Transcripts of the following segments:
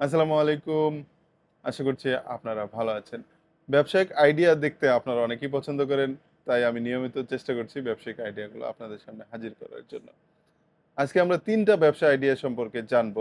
আসসালামু আলাইকুম। আশা করছি আপনারা ভালো আছেন। ব্যবসায়িক আইডিয়া দেখতে আপনারা অনেকেই পছন্দ করেন, তাই আমি নিয়মিত চেষ্টা করছি ব্যবসায়িক আইডিয়াগুলো আপনাদের সামনে হাজির করার জন্য। আজকে আমরা তিনটা ব্যবসা আইডিয়া সম্পর্কে জানব,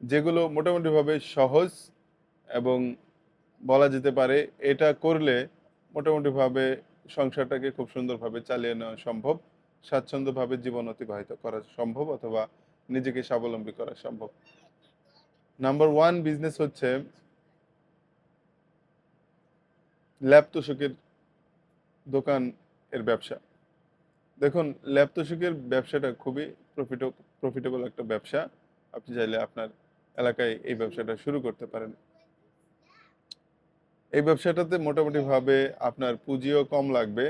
যেগুলো মোটামুটিভাবে সহজ এবং বলা যেতে পারে এটা করলে মোটামুটিভাবে সংসারটাকে খুব সুন্দরভাবে চালিয়ে নেওয়া সম্ভব, স্বাচ্ছন্দ্যভাবে জীবন অতিবাহিত করা সম্ভব অথবা নিজেকে স্বাবলম্বী করা সম্ভব। নাম্বার ওয়ান বিজনেস হচ্ছে ল্যাব তোষকের দোকান এর ব্যবসা। দেখুন, ল্যাব তোষকের ব্যবসাটা খুবই প্রফিট প্রফিটেবল একটা ব্যবসা। আপনি চাইলে আপনার এলাকায় এই ব্যবসাটা শুরু করতে পারেন। এই ব্যবসাটাতে মোটামুটিভাবে আপনার পুঁজিও কম লাগবে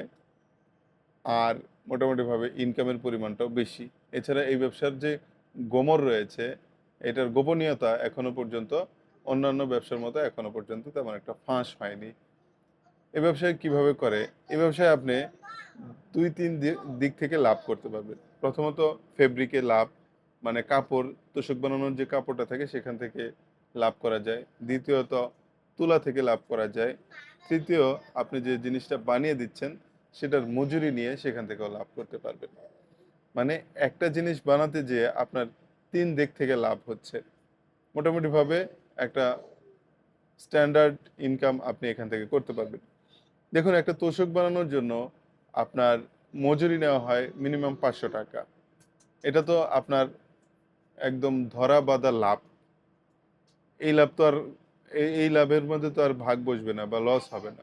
আর মোটামুটিভাবে ইনকামের পরিমাণটাও বেশি। এছাড়া এই ব্যবসার যে গোমর রয়েছে এটার গোপনীয়তা এখনও পর্যন্ত, অন্যান্য ব্যবসার মতো এখনও পর্যন্ত তেমন একটা ফাঁস হয়নি। এ ব্যবসায় কীভাবে করে? এ ব্যবসায় আপনি দুই, তিন দিক থেকে লাভ করতে পারবেন। প্রথমত ফেব্রিকে লাভ মানে কাপড়, তোষক বানানোর যে কাপড়টা থাকে সেখান থেকে লাভ করা যায়। দ্বিতীয়ত তুলা থেকে লাভ করা যায়। তৃতীয়, আপনি যে জিনিসটা বানিয়ে দিচ্ছেন সেটার মজুরি নিয়ে সেখান থেকেও লাভ করতে পারবেন। মানে একটা জিনিস বানাতে যেয়ে আপনার তিন দিক থেকে লাভ হচ্ছে। মোটামুটিভাবে একটা স্ট্যান্ডার্ড ইনকাম আপনি এখান থেকে করতে পারবেন। দেখুন, একটা তোষক বানানোর জন্য আপনার মজুরি নেওয়া হয় মিনিমাম পাঁচশো টাকা। এটা তো আপনার একদম ধরা বাঁধা লাভ। এই লাভ তো আর, এই- লাভের মধ্যে তো আর ভাগ বসবে না বা লস হবে না।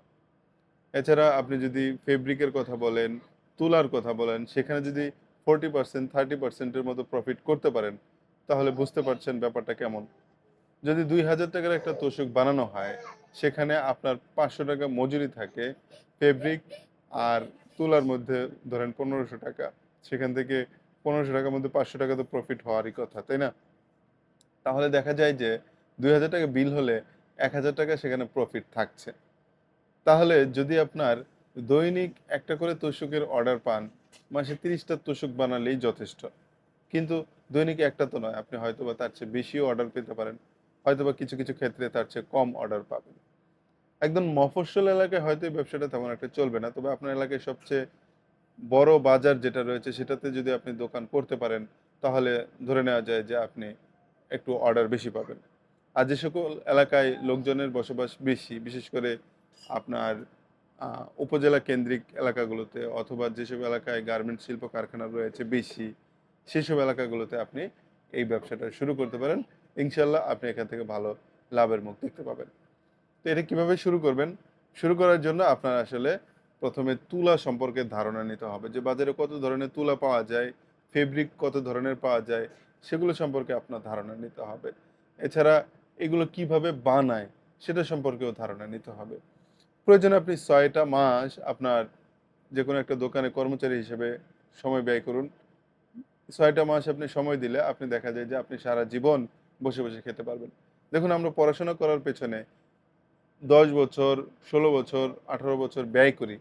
এছাড়া আপনি যদি ফেব্রিকের কথা বলেন, তুলার কথা বলেন, সেখানে যদি ফোরটি পার্সেন্ট থার্টি পার্সেন্টের মতো প্রফিট করতে পারেন তাহলে বুঝতে পারছেন ব্যাপারটা কেমন? যদি দুই হাজার টাকার একটা তোষক বানানো হয়, সেখানে আপনার পাঁচশো টাকা মজুরি থাকে ফেব্রিক আর তুলার মধ্যে ধরেন পনেরোশো টাকা। সেখান থেকে পনেরোশো টাকার মধ্যে পাঁচশো টাকা তো প্রফিট হওয়ারই কথা, তাই না? তাহলে দেখা যায় যে দুই হাজার টাকা বিল হলে এক হাজার টাকা সেখানে প্রফিট থাকছে। তাহলে যদি আপনার দৈনিক একটা করে তোষকের অর্ডার পান, মাসে তিরিশটা তোষক বানালেই যথেষ্ট। কিন্তু দৈনিক একটা তো নয়, আপনি হয়তো বা তার চেয়ে বেশিও অর্ডার পেতে পারেন হয়তো বা কিছু কিছু ক্ষেত্রে তার চেয়ে কম অর্ডার পাবেন। একদম মফস্বল এলাকায় হয়তো এই ব্যবসাটা তেমন একটা চলবে না, তবে আপনার এলাকায় সবচেয়ে বড় বাজার যেটা রয়েছে সেটাতে যদি আপনি দোকান করতে পারেন, তাহলে ধরে নেওয়া যায় যে আপনি একটু অর্ডার বেশি পাবেন। আর যে সকল এলাকায় লোকজনের বসবাস বেশি, বিশেষ করে আপনার উপজেলা কেন্দ্রিক এলাকাগুলোতে অথবা যেসব এলাকায় গার্মেন্ট শিল্প কারখানা রয়েছে বেশি সেসব এলাকাগুলোতে আপনি এই ব্যবসাটা শুরু করতে পারেন। ইনশাল্লাহ আপনি এখান থেকে ভালো লাভের মুখ দেখতে পাবেন। তো এটা কীভাবে শুরু করবেন? শুরু করার জন্য আপনার আসলে প্রথমে তুলা সম্পর্কে ধারণা নিতে হবে। যে বাজারে কত ধরনের তুলা পাওয়া যায় ফেব্রিক কত ধরনের পাওয়া যায়, সেগুলো সম্পর্কে আপনার ধারণা নিতে হবে। এছাড়া এগুলো কীভাবে বানায়, সেটা সম্পর্কেও ধারণা নিতে হবে। প্রয়োজনে আপনি ছয়টা মাস আপনার যে কোনো একটা দোকানে কর্মচারী হিসেবে সময় ব্যয় করুন। ছয়টা মাস আপনি সময় দিলে আপনি দেখা যায় যে আপনি সারা জীবন বসে বসে খেতে পারবেন। দেখুন, আমরা পড়াশোনা করার পেছনে দশ বছর, ষোলো বছর, আঠারো বছর ব্যয় করি।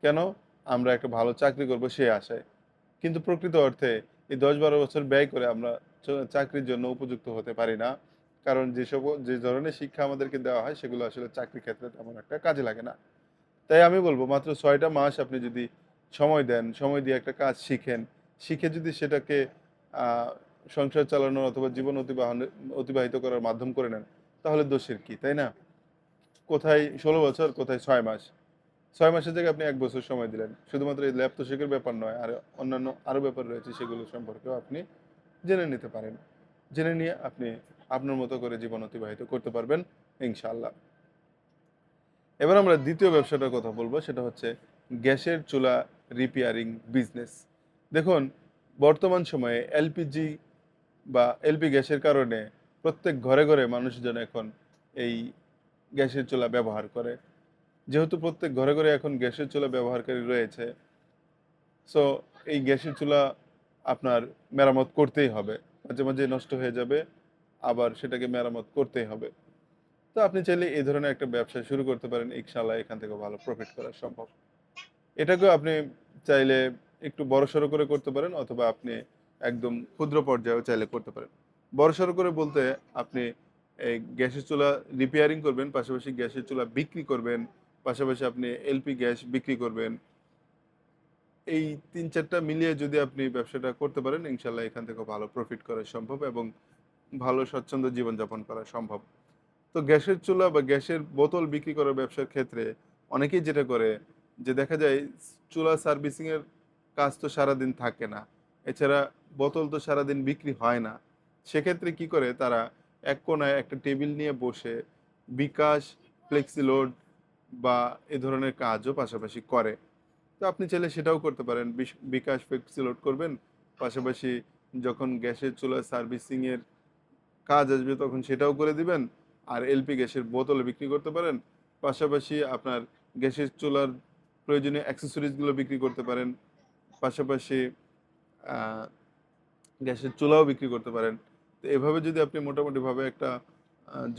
কেন? আমরা একটা ভালো চাকরি করব সে আশায়। কিন্তু প্রকৃত অর্থে এই দশ বারো বছর ব্যয় করে আমরা চাকরির জন্য উপযুক্ত হতে পারি না। কারণ যেসব যে ধরনের শিক্ষা আমাদেরকে দেওয়া হয়, সেগুলো আসলে চাকরি ক্ষেত্রে তেমন একটা কাজে লাগে না। তাই আমি বলব, মাত্র ছয়টা মাস আপনি যদি সময় দেন, সময় দিয়ে একটা কাজ শিখেন শিখে যদি সেটাকে সংসার চালানোর অথবা জীবন অতিবাহনের অতিবাহিত করার মাধ্যম করে নেন, তাহলে দোষের কি, তাই না? কোথায় ষোলো বছর, কোথায় ছয় মাস? ছয় মাসের জায়গায় আপনি এক বছর সময় দিলেন। শুধুমাত্র এই ল্যাব তোষকের ব্যাপার নয়, আর অন্যান্য আরও ব্যাপার রয়েছে সেগুলো সম্পর্কেও আপনি জেনে নিতে পারেন। জেনে নিয়ে আপনি আপনার মতো করে জীবন অতিবাহিত করতে পারবেন, ইনশাআল্লাহ। এবার আমরা দ্বিতীয় ব্যবসাটার কথা বলব, সেটা হচ্ছে গ্যাসের চুলা রিপেয়ারিং বিজনেস। দেখুন, বর্তমান সময়ে এলপিজি বা এলপি গ্যাসের কারণে প্রত্যেক ঘরে ঘরে মানুষজন এখন এই গ্যাসের চুলা ব্যবহার করে। যেহেতু প্রত্যেক ঘরে ঘরে এখন গ্যাসের চুলা ব্যবহারকারী রয়েছে সো এই গ্যাসের চুলা আপনার মেরামত করতেই হবে। মাঝে মাঝে নষ্ট হয়ে যাবে, আবার সেটাকে মেরামত করতেই হবে। তো আপনি চাইলে এই ধরনের একটা ব্যবসা শুরু করতে পারেন। ইনশাল্লাহ এখান থেকে ভালো প্রফিট করা সম্ভব। এটাকেও আপনি চাইলে একটু বড়সড় করে করতে পারেন অথবা আপনি একদম ক্ষুদ্র পর্যায়েও চাইলে করতে পারেন। বড়সড় করে বলতে আপনি এই গ্যাসের চুলা রিপেয়ারিং করবেন, পাশাপাশি গ্যাসের চুলা বিক্রি করবেন, পাশাপাশি আপনি এলপি গ্যাস বিক্রি করবেন। এই তিন চারটা মিলিয়ে যদি আপনি ব্যবসাটা করতে পারেন, ইনশাল্লাহ এখান থেকে ভালো প্রফিট করা সম্ভব এবং ভালো স্বচ্ছন্দ জীবনযাপন করা সম্ভব। তো গ্যাসের চুলা বা গ্যাসের বোতল বিক্রি করার ব্যবসার ক্ষেত্রে অনেকেই যেটা করে যে দেখা যায় চুলা সার্ভিসিং এর কাজ তো সারাদিন থাকে না। এছাড়া বোতল তো সারাদিন বিক্রি হয় না। সেক্ষেত্রে কি করে তারা এক কোনায় একটা টেবিল নিয়ে বসে বিকাশ, ফ্লেক্সিলোড বা এ ধরনের কাজও পাশাপাশি করে। তো আপনি চাইলে সেটাও করতে পারেন। বিকাশ, ফ্লেক্সিলোড করবেন। পাশাপাশি যখন গ্যাসের চুলা সার্ভিসিংয়ের কাজ আসবে তখন সেটাও করে দিবেন। আর এলপি গ্যাসের বোতল বিক্রি করতে পারেন। পাশাপাশি আপনার গ্যাসের চুলার প্রয়োজনীয় অ্যাক্সেসরিজগুলো বিক্রি করতে পারেন। পাশাপাশি গ্যাসের চুলাও বিক্রি করতে পারেন। তো এভাবে যদি আপনি মোটামুটিভাবে একটা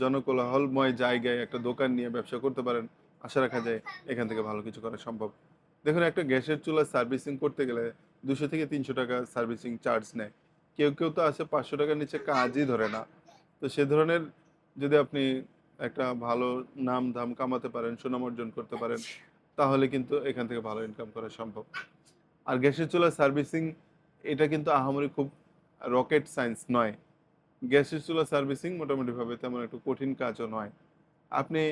জনকোলাহলময় জায়গায় একটা দোকান নিয়ে ব্যবসা করতে পারেন, আশা রাখা যায় এখান থেকে ভালো কিছু করা সম্ভব। দেখুন, একটা গ্যাসের চুলা সার্ভিসিং করতে গেলে দুশো থেকে তিনশো টাকা সার্ভিসিং চার্জ নেয়। কেউ কেউ তো আসে পাঁচশো টাকার নিচে কাজই ধরে না। তো সে ধরনের যদি আপনি একটা ভালো নাম ধাম কামাতে পারেন, সুনাম অর্জন করতে পারেন, তাহলে কিন্তু এখান থেকে ভালো ইনকাম করা সম্ভব। আর গ্যাসের চুলা সার্ভিসিং, এটা কিন্তু আহামরি খুব রকেট সায়েন্স নয়। গ্যাসের চুলা সার্ভিসিং মোটামুটিভাবে তেমন একটু কঠিন কাজও নয়। আপনি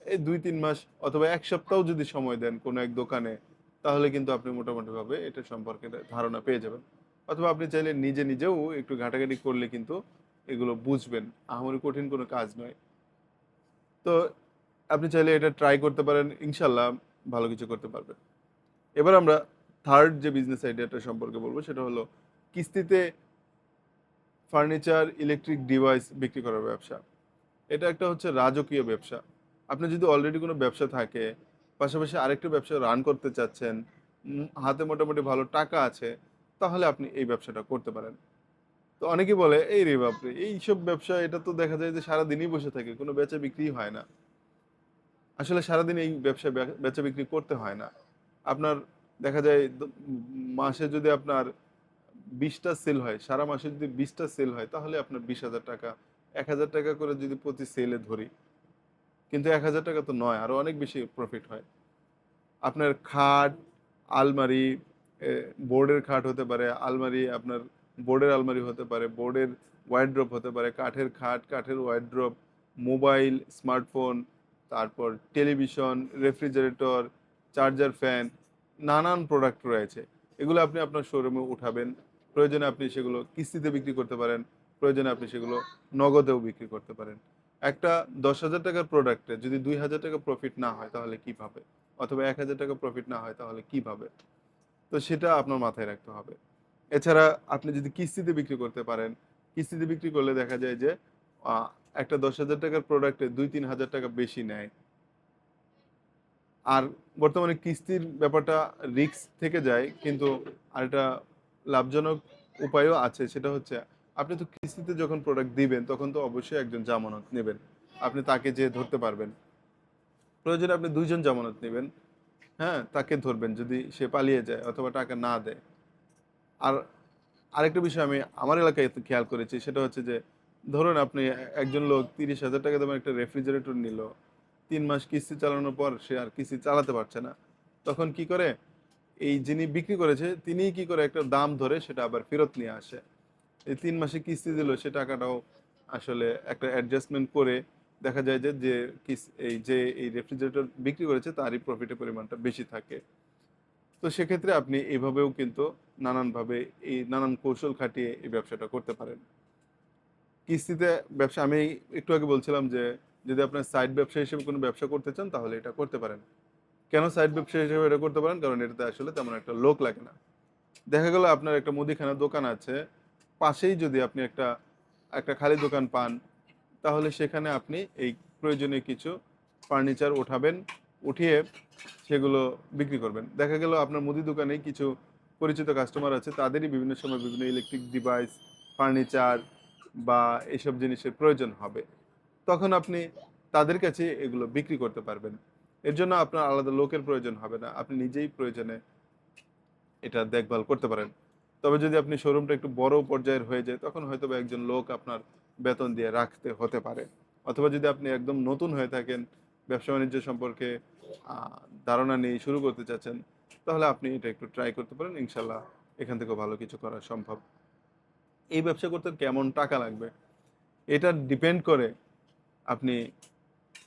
এই দুই, তিন মাস অথবা এক সপ্তাহ যদি সময় দেন কোনো এক দোকানে, তাহলে কিন্তু আপনি মোটামুটিভাবে এটা সম্পর্কে ধারণা পেয়ে যাবেন। অথবা আপনি চাইলে নিজে নিজেও একটু ঘাটাঘাটি করলে কিন্তু এগুলো বুঝবেন। আহামরি কঠিন কোনো কাজ নয়। তো আপনি চাইলে এটা ট্রাই করতে পারেন, ইনশাল্লাহ ভালো কিছু করতে পারবেন। এবার আমরা থার্ড যে বিজনেস আইডিয়াটা সম্পর্কে বলব, সেটা হলো কিস্তিতে ফার্নিচার ইলেকট্রিক ডিভাইস বিক্রি করার ব্যবসা। এটা একটা হচ্ছে রাজকীয় ব্যবসা। আপনি যদি অলরেডি কোনো ব্যবসা থাকে, পাশাপাশি আরেকটা ব্যবসা রান করতে চাচ্ছেন হাতে মোটামুটি ভালো টাকা আছে, তাহলে আপনি এই ব্যবসাটা করতে পারেন। তো অনেকে বলে, এই রে বাপরে, এইসব ব্যবসা, এটা তো দেখা যায় যে সারাদিনই বসে থাকে, কোনো বেচা বিক্রি হয় না। আসলে সারাদিন এই ব্যবসা বেচা বিক্রি করতে হয় না। আপনার দেখা যায় মাসে যদি আপনার বিশটা সেল হয়, সারা মাসে যদি বিশটা সেল হয়, তাহলে আপনার বিশ হাজার টাকা। এক হাজার টাকা করে যদি প্রতি সেলে ধরি, কিন্তু এক হাজার টাকা তো নয় আরও অনেক বেশি প্রফিট হয়। আপনার খাট, আলমারি বোর্ডের খাট হতে পারে, আলমারি আপনার বোর্ডের আলমারি হতে পারে বোর্ডের ওয়াইড্রপ হতে পারে, কাঠের খাট, কাঠের ওয়াইড্রপ মোবাইল স্মার্টফোন তারপর টেলিভিশন রেফ্রিজারেটর চার্জার ফ্যান নানান প্রোডাক্ট রয়েছে। এগুলো আপনি আপনার শোরুমে উঠাবেন। প্রয়োজনে আপনি সেগুলো কিস্তিতে বিক্রি করতে পারেন। প্রয়োজনে আপনি সেগুলো নগদেও বিক্রি করতে পারেন। একটা দশ হাজার টাকার প্রোডাক্টে যদি দুই হাজার টাকা প্রফিট না হয়, তাহলে কীভাবে অথবা এক হাজার টাকা প্রফিট না হয়, তাহলে কীভাবে তো সেটা আপনার মাথায় রাখতে হবে। এছাড়া আপনি যদি কিস্তিতে বিক্রি করতে পারেন, কিস্তিতে বিক্রি করলে দেখা যায় যে একটা দশ হাজার টাকার প্রোডাক্টে দুই তিন হাজার টাকা বেশি নেয়। আর বর্তমানে কিস্তির ব্যাপারটা রিস্ক থেকে যায়, কিন্তু আরেকটা লাভজনক উপায়ও আছে, সেটা হচ্ছে আপনি তো কিস্তিতে যখন প্রোডাক্ট দিবেন, তখন তো অবশ্যই একজন জামানত নেবেন। আপনি তাকে যে ধরতে পারবেন। প্রয়োজনে আপনি দুইজন জামানত নেবেন। হ্যাঁ তাকে ধরবেন যদি সে পালিয়ে যায় অথবা টাকা না দেয়। আর আরেকটা বিষয় আমি আমার এলাকায় খেয়াল করেছি, সেটা হচ্ছে যে ধরুন আপনি একজন লোক তিরিশ হাজার টাকা দামের একটা রেফ্রিজারেটর নিল তিন মাস কিস্তি চালানোর পর সে আর কিস্তি চালাতে পারছে না। তখন কি করে? এই যিনি বিক্রি করেছে, তিনিই কি করে একটা দাম ধরে সেটা আবার ফেরত নিয়ে আসে। এই তিন মাসে কিস্তি দিল, সে টাকাটাও আসলে একটা অ্যাডজাস্টমেন্ট করে দেখা যায় যে যে এই যে, এই রেফ্রিজারেটর বিক্রি করেছে, তারই প্রফিটের পরিমাণটা বেশি থাকে। তো সেক্ষেত্রে আপনি এভাবেও কিন্তু নানানভাবে এই নানান কৌশল খাটিয়ে এই ব্যবসাটা করতে পারেন। কিস্তিতে ব্যবসা, আমি একটু আগে বলছিলাম যে যদি আপনার সাইড ব্যবসা হিসেবে কোনো ব্যবসা করতে চান, তাহলে এটা করতে পারেন। কেন সাইড ব্যবসা হিসেবে এটা করতে পারেন? কারণ এটাতে আসলে তেমন একটা লোক লাগে না। দেখা গেল আপনার একটা মুদিখানা দোকান আছে, পাশেই যদি আপনি একটা একটা খালি দোকান পান, তাহলে সেখানে আপনি এই প্রয়োজনীয় কিছু ফার্নিচার ওঠাবেন, উঠিয়ে সেগুলো বিক্রি করবেন। দেখা গেল আপনার মুদি দোকানে কিছু পরিচিত কাস্টমার আছে, তাদেরই বিভিন্ন সময় বিভিন্ন ইলেকট্রিক ডিভাইস ফার্নিচার বা এসব জিনিসের প্রয়োজন হবে। তখন আপনি তাদের কাছে এগুলো বিক্রি করতে পারবেন। এর জন্য আপনার আলাদা লোকের প্রয়োজন হবে না। আপনি নিজেই প্রয়োজনে এটা দেখভাল করতে পারেন। তবে যদি আপনি শোরুমটা একটু বড় পর্যায়ের হয়ে যায়, তখন হয়তো একজন লোক আপনার বেতন দিয়ে রাখতে হতে পারে। অথবা যদি আপনি একদম নতুন হয়ে থাকেন, ব্যবসা বাণিজ্য সম্পর্কে ধারণা নিয়ে শুরু করতে চাচ্ছেন, তাহলে আপনি এটা একটু ট্রাই করতে পারেন। ইনশাল্লাহ এখান থেকে ভালো কিছু করা সম্ভব। এই ব্যবসা করতে কেমন টাকা লাগবে? এটা ডিপেন্ড করে আপনি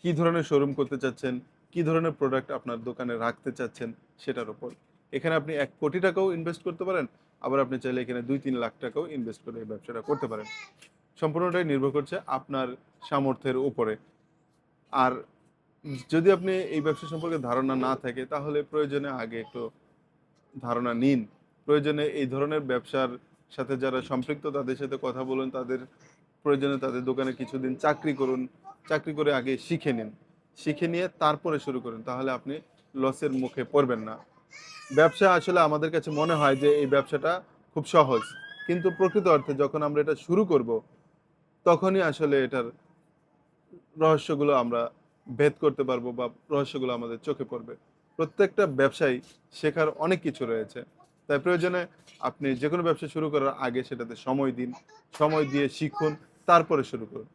কি ধরনের শোরুম করতে চাচ্ছেন? কি ধরনের প্রোডাক্ট আপনার দোকানে রাখতে চাচ্ছেন? সেটার উপর। এখানে আপনি এক কোটি টাকাও ইনভেস্ট করতে পারেন, আবার আপনি চাইলে এখানে দুই তিন লাখ টাকাও ইনভেস্ট করে এই ব্যবসাটা করতে পারেন। সম্পূর্ণটাই নির্ভর করছে আপনার সামর্থ্যের উপরে। আর যদি আপনি এই ব্যবসা সম্পর্কে ধারণা না থাকে, তাহলে প্রয়োজনে আগে একটু ধারণা নিন। প্রয়োজনে এই ধরনের ব্যবসার সাথে যারা সম্পৃক্ত, তাদের সাথে কথা বলুন, তাদের প্রয়োজনে তাদের দোকানে কিছুদিন চাকরি করুন। চাকরি করে আগে শিখে নিন। শিখে নিয়ে তারপরে শুরু করুন, তাহলে আপনি লসের মুখে পড়বেন না। ব্যবসা আসলে আমাদের কাছে মনে হয় যে এই ব্যবসাটা খুব সহজ। কিন্তু প্রকৃত অর্থে যখন আমরা এটা শুরু করব, তখনই আসলে এটার রহস্যগুলো আমরা ভেদ করতে পারব বা রহস্যগুলো আমাদের চোখে পড়বে। প্রত্যেকটা ব্যবসায়ী শেখার অনেক কিছু রয়েছে। তাই প্রয়োজনে আপনি যে কোনো ব্যবসা শুরু করার আগে সেটাতে সময় দিন, সময় দিয়ে শিখুন, তারপরে শুরু করুন।